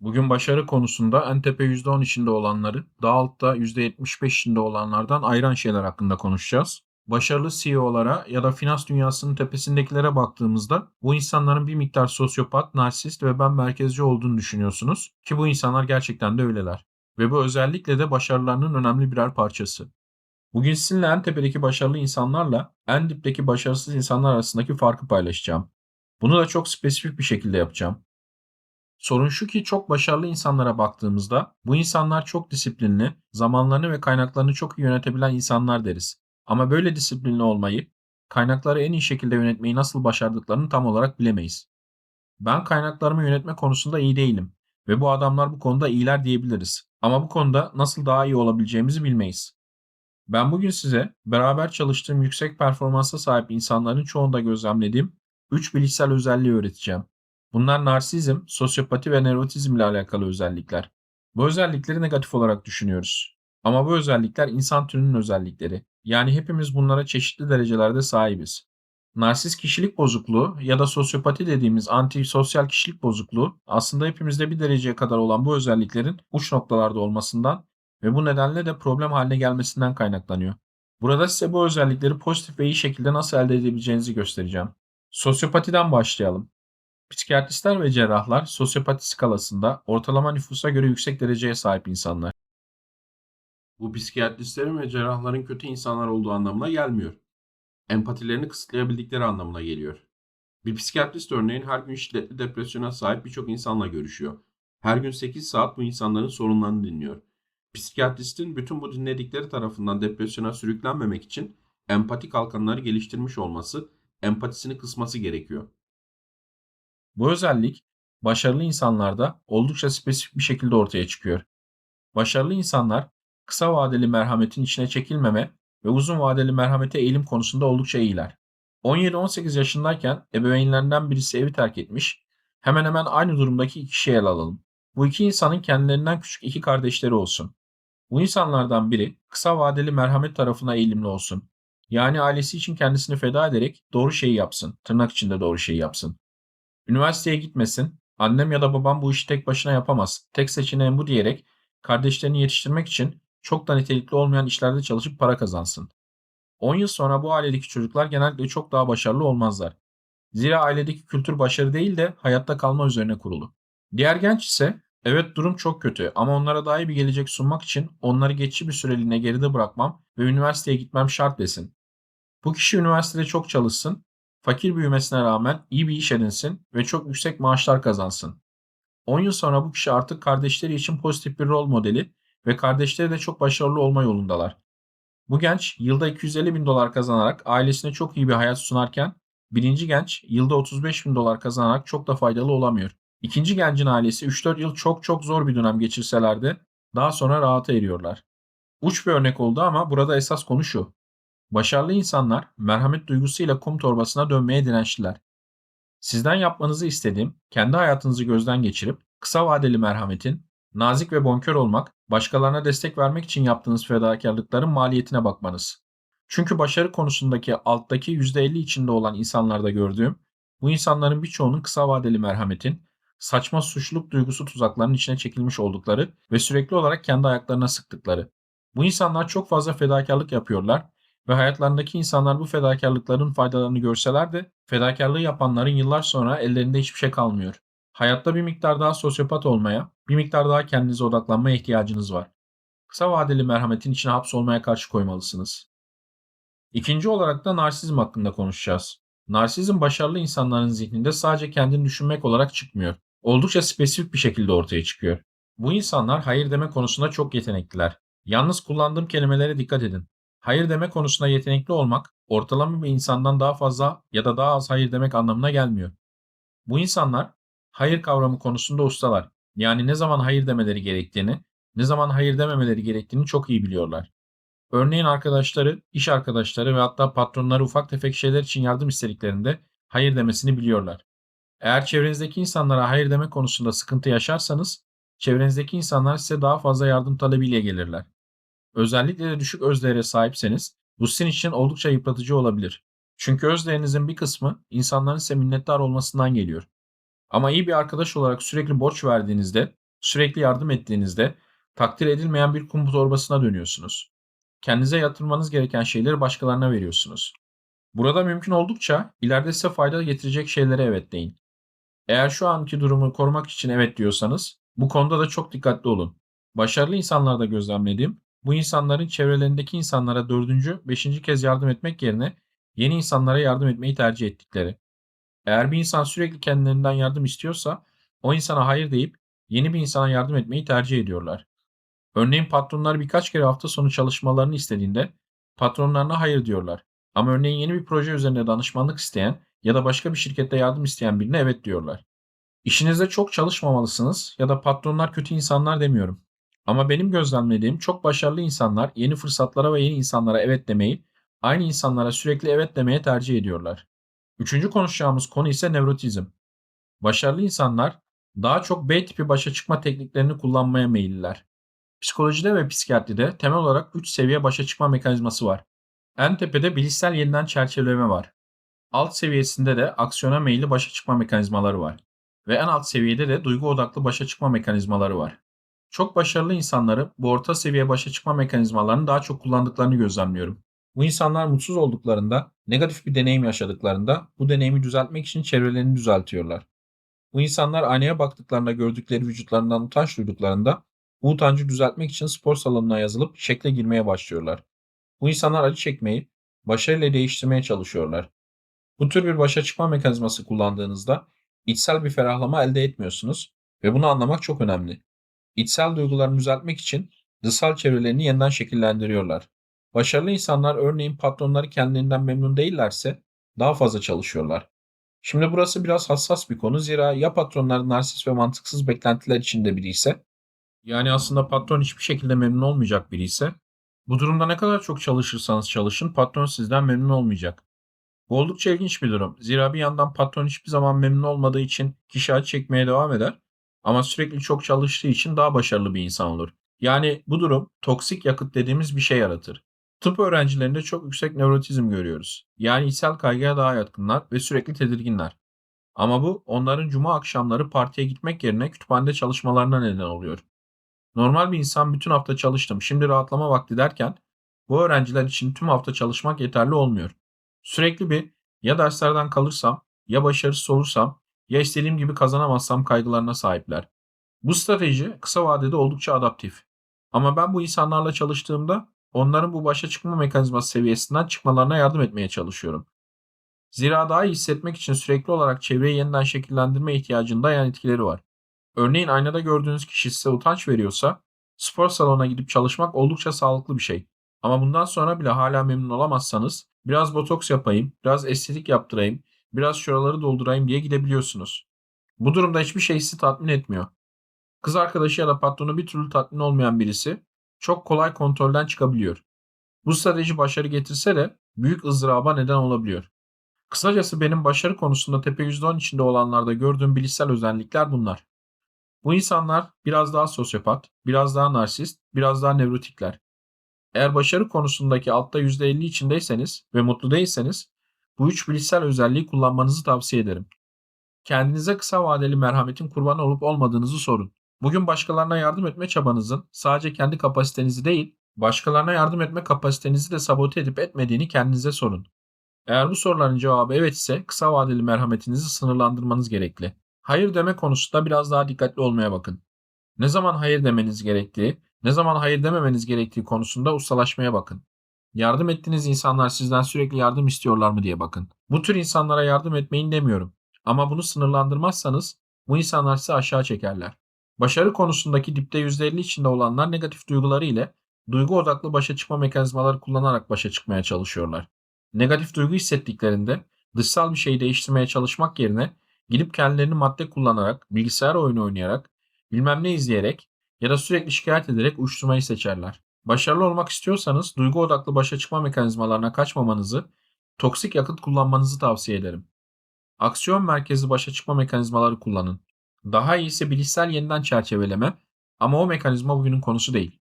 Bugün başarı konusunda en tepe %10 içinde olanları, daha altta %75 içinde olanlardan ayıran şeyler hakkında konuşacağız. Başarılı CEO'lara ya da finans dünyasının tepesindekilere baktığımızda bu insanların bir miktar sosyopat, narsist ve ben merkezci olduğunu düşünüyorsunuz ki bu insanlar gerçekten de öyleler. Ve bu özellikle de başarılarının önemli birer parçası. Bugün sizinle en tepedeki başarılı insanlarla en dipteki başarısız insanlar arasındaki farkı paylaşacağım. Bunu da çok spesifik bir şekilde yapacağım. Sorun şu ki çok başarılı insanlara baktığımızda bu insanlar çok disiplinli, zamanlarını ve kaynaklarını çok iyi yönetebilen insanlar deriz. Ama böyle disiplinli olmayı, kaynakları en iyi şekilde yönetmeyi nasıl başardıklarını tam olarak bilemeyiz. Ben kaynaklarımı yönetme konusunda iyi değilim ve bu adamlar bu konuda iyiler diyebiliriz. Ama bu konuda nasıl daha iyi olabileceğimizi bilmeyiz. Ben bugün size beraber çalıştığım yüksek performansa sahip insanların çoğunda gözlemlediğim 3 bilişsel özelliği öğreteceğim. Bunlar narsizm, sosyopati ve nevrotizm ile alakalı özellikler. Bu özellikleri negatif olarak düşünüyoruz. Ama bu özellikler insan türünün özellikleri. Yani hepimiz bunlara çeşitli derecelerde sahibiz. Narsist kişilik bozukluğu ya da sosyopati dediğimiz antisosyal kişilik bozukluğu aslında hepimizde bir dereceye kadar olan bu özelliklerin uç noktalarda olmasından ve bu nedenle de problem haline gelmesinden kaynaklanıyor. Burada size bu özellikleri pozitif ve iyi şekilde nasıl elde edebileceğinizi göstereceğim. Sosyopatiden başlayalım. Psikiyatristler ve cerrahlar sosyopati skalasında ortalama nüfusa göre yüksek dereceye sahip insanlar. Bu psikiyatristlerin ve cerrahların kötü insanlar olduğu anlamına gelmiyor. Empatilerini kısıtlayabildikleri anlamına geliyor. Bir psikiyatrist örneğin her gün şiddetli depresyona sahip birçok insanla görüşüyor. Her gün 8 saat bu insanların sorunlarını dinliyor. Psikiyatristin bütün bu dinledikleri tarafından depresyona sürüklenmemek için empati kalkanları geliştirmiş olması, empatisini kısması gerekiyor. Bu özellik başarılı insanlarda oldukça spesifik bir şekilde ortaya çıkıyor. Başarılı insanlar kısa vadeli merhametin içine çekilmeme ve uzun vadeli merhamete eğilim konusunda oldukça iyiler. 17-18 yaşındayken ebeveynlerinden birisi evi terk etmiş, hemen hemen aynı durumdaki iki kişiyi ele alalım. Bu iki insanın kendilerinden küçük iki kardeşleri olsun. Bu insanlardan biri kısa vadeli merhamet tarafına eğilimli olsun. Yani ailesi için kendisini feda ederek doğru şeyi yapsın, tırnak içinde doğru şeyi yapsın. Üniversiteye gitmesin, annem ya da babam bu işi tek başına yapamaz, tek seçeneğim bu diyerek kardeşlerini yetiştirmek için çok da nitelikli olmayan işlerde çalışıp para kazansın. 10 yıl sonra bu ailedeki çocuklar genellikle çok daha başarılı olmazlar. Zira ailedeki kültür başarı değil de hayatta kalma üzerine kurulu. Diğer genç ise evet durum çok kötü ama onlara daha iyi bir gelecek sunmak için onları geçici bir süreliğine geride bırakmam ve üniversiteye gitmem şart desin. Bu kişi üniversitede çok çalışsın, fakir büyümesine rağmen iyi bir iş edinsin ve çok yüksek maaşlar kazansın. 10 yıl sonra bu kişi artık kardeşleri için pozitif bir rol modeli ve kardeşleri de çok başarılı olma yolundalar. Bu genç yılda 250 bin dolar kazanarak ailesine çok iyi bir hayat sunarken birinci genç yılda 35 bin dolar kazanarak çok da faydalı olamıyor. İkinci gencin ailesi 3-4 yıl çok çok zor bir dönem geçirseler de daha sonra rahata eriyorlar. Uç bir örnek oldu ama burada esas konu şu. Başarılı insanlar merhamet duygusuyla kum torbasına dönmeye dirençliler. Sizden yapmanızı istediğim kendi hayatınızı gözden geçirip kısa vadeli merhametin, nazik ve bonkör olmak, başkalarına destek vermek için yaptığınız fedakarlıkların maliyetine bakmanız. Çünkü başarı konusundaki alttaki %50 içinde olan insanlarda gördüğüm, bu insanların birçoğunun kısa vadeli merhametin, saçma suçluluk duygusu tuzaklarının içine çekilmiş oldukları ve sürekli olarak kendi ayaklarına sıktıkları. Bu insanlar çok fazla fedakarlık yapıyorlar ve hayatlarındaki insanlar bu fedakarlıkların faydalarını görseler de fedakarlığı yapanların yıllar sonra ellerinde hiçbir şey kalmıyor. Hayatta bir miktar daha sosyopat olmaya, bir miktar daha kendinize odaklanmaya ihtiyacınız var. Kısa vadeli merhametin içine hapsolmaya karşı koymalısınız. İkinci olarak da narsizm hakkında konuşacağız. Narsizm başarılı insanların zihninde sadece kendini düşünmek olarak çıkmıyor. Oldukça spesifik bir şekilde ortaya çıkıyor. Bu insanlar hayır deme konusunda çok yetenekliler. Yalnız kullandığım kelimelere dikkat edin. Hayır deme konusunda yetenekli olmak, ortalama bir insandan daha fazla ya da daha az hayır demek anlamına gelmiyor. Bu insanlar hayır kavramı konusunda ustalar. Yani ne zaman hayır demeleri gerektiğini, ne zaman hayır dememeleri gerektiğini çok iyi biliyorlar. Örneğin arkadaşları, iş arkadaşları ve hatta patronları ufak tefek şeyler için yardım istediklerinde hayır demesini biliyorlar. Eğer çevrenizdeki insanlara hayır deme konusunda sıkıntı yaşarsanız, çevrenizdeki insanlar size daha fazla yardım talebiyle gelirler. Özellikle de düşük özdeğere sahipseniz bu sizin için oldukça yıpratıcı olabilir. Çünkü özdeğerinizin bir kısmı insanların size minnettar olmasından geliyor. Ama iyi bir arkadaş olarak sürekli borç verdiğinizde Sürekli yardım ettiğinizde takdir edilmeyen bir kum torbasına dönüyorsunuz. Kendinize yatırmanız gereken şeyleri başkalarına veriyorsunuz. Burada mümkün oldukça ileride size fayda getirecek şeylere evet deyin. Eğer şu anki durumu korumak için evet diyorsanız bu konuda da çok dikkatli olun. Başarılı insanlarda gözlemlediğim bu insanların çevrelerindeki insanlara dördüncü, beşinci kez yardım etmek yerine yeni insanlara yardım etmeyi tercih ettikleri. Eğer bir insan sürekli kendilerinden yardım istiyorsa o insana hayır deyip yeni bir insana yardım etmeyi tercih ediyorlar. Örneğin patronlar birkaç kere hafta sonu çalışmalarını istediğinde patronlarına hayır diyorlar. Ama örneğin yeni bir proje üzerinde danışmanlık isteyen ya da başka bir şirkette yardım isteyen birine evet diyorlar. İşinizde çok çalışmamalısınız ya da patronlar kötü insanlar demiyorum. Ama benim gözlemlediğim çok başarılı insanlar yeni fırsatlara ve yeni insanlara evet demeyi, aynı insanlara sürekli evet demeye tercih ediyorlar. Üçüncü konuşacağımız konu ise nevrotizm. Başarılı insanlar daha çok B tipi başa çıkma tekniklerini kullanmaya meyilliler. Psikolojide ve psikiyatride temel olarak 3 seviye başa çıkma mekanizması var. En tepede bilişsel yeniden çerçeveleme var. Alt seviyesinde de aksiyona meyilli başa çıkma mekanizmaları var. Ve en alt seviyede de duygu odaklı başa çıkma mekanizmaları var. Çok başarılı insanları bu orta seviye başa çıkma mekanizmalarını daha çok kullandıklarını gözlemliyorum. Bu insanlar mutsuz olduklarında, negatif bir deneyim yaşadıklarında bu deneyimi düzeltmek için çevrelerini düzeltiyorlar. Bu insanlar aynaya baktıklarında gördükleri vücutlarından utanç duyduklarında bu utancı düzeltmek için spor salonuna yazılıp şekle girmeye başlıyorlar. Bu insanlar acı çekmeyi başarıyla değiştirmeye çalışıyorlar. Bu tür bir başa çıkma mekanizması kullandığınızda içsel bir ferahlama elde etmiyorsunuz ve bunu anlamak çok önemli. İçsel duygularını düzeltmek için dışsal çevrelerini yeniden şekillendiriyorlar. Başarılı insanlar örneğin patronları kendilerinden memnun değillerse daha fazla çalışıyorlar. Şimdi burası biraz hassas bir konu zira ya patronlar narsist ve mantıksız beklentiler içinde biri ise yani aslında patron hiçbir şekilde memnun olmayacak biri ise bu durumda ne kadar çok çalışırsanız çalışın patron sizden memnun olmayacak. Bu oldukça ilginç bir durum. Zira bir yandan patron hiçbir zaman memnun olmadığı için kişi çekmeye devam eder ama sürekli çok çalıştığı için daha başarılı bir insan olur. Yani bu durum toksik yakıt dediğimiz bir şey yaratır. Tıp öğrencilerinde çok yüksek nörotizm görüyoruz. Yani içsel kaygıya daha yatkınlar ve sürekli tedirginler. Ama bu onların cuma akşamları partiye gitmek yerine kütüphanede çalışmalarına neden oluyor. Normal bir insan bütün hafta çalıştım, şimdi rahatlama vakti derken bu öğrenciler için tüm hafta çalışmak yeterli olmuyor. Sürekli bir ya derslerden kalırsam, ya başarısız olursam, ya istediğim gibi kazanamazsam kaygılarına sahipler. Bu strateji kısa vadede oldukça adaptif. Ama ben bu insanlarla çalıştığımda onların bu başa çıkma mekanizması seviyesinden çıkmalarına yardım etmeye çalışıyorum. Zira daha iyi hissetmek için sürekli olarak çevreyi yeniden şekillendirme ihtiyacında yan etkileri var. Örneğin aynada gördüğünüz kişi size utanç veriyorsa spor salonuna gidip çalışmak oldukça sağlıklı bir şey. Ama bundan sonra bile hala memnun olamazsanız biraz botoks yapayım, biraz estetik yaptırayım, biraz şuraları doldurayım diye gidebiliyorsunuz. Bu durumda hiçbir şey sizi tatmin etmiyor. Kız arkadaşı ya da patronu bir türlü tatmin olmayan birisi çok kolay kontrolden çıkabiliyor. Bu strateji başarı getirse de büyük ızdıraba neden olabiliyor. Kısacası benim başarı konusunda tepe %10 içinde olanlarda gördüğüm bilişsel özellikler bunlar. Bu insanlar biraz daha sosyopat, biraz daha narsist, biraz daha nevrotikler. Eğer başarı konusundaki altta %50 içindeyseniz ve mutlu değilseniz bu üç bilişsel özelliği kullanmanızı tavsiye ederim. Kendinize kısa vadeli merhametin kurbanı olup olmadığınızı sorun. Bugün başkalarına yardım etme çabanızın sadece kendi kapasitenizi değil, başkalarına yardım etme kapasitenizi de sabote edip etmediğini kendinize sorun. Eğer bu soruların cevabı evet ise kısa vadeli merhametinizi sınırlandırmanız gerekli. Hayır deme konusunda biraz daha dikkatli olmaya bakın. Ne zaman hayır demeniz gerektiği, ne zaman hayır dememeniz gerektiği konusunda ustalaşmaya bakın. Yardım ettiğiniz insanlar sizden sürekli yardım istiyorlar mı diye bakın. Bu tür insanlara yardım etmeyin demiyorum. Ama bunu sınırlandırmazsanız bu insanlar sizi aşağı çekerler. Başarı konusundaki dipte %50 içinde olanlar negatif duyguları ile duygu odaklı başa çıkma mekanizmaları kullanarak başa çıkmaya çalışıyorlar. Negatif duygu hissettiklerinde dışsal bir şeyi değiştirmeye çalışmak yerine gidip kendilerini madde kullanarak, bilgisayar oyunu oynayarak, bilmem ne izleyerek ya da sürekli şikayet ederek uyuşturmayı seçerler. Başarılı olmak istiyorsanız duygu odaklı başa çıkma mekanizmalarına kaçmamanızı, toksik yakıt kullanmanızı tavsiye ederim. Aksiyon merkezli başa çıkma mekanizmaları kullanın. Daha iyisi bilişsel yeniden çerçeveleme ama o mekanizma bugünün konusu değil.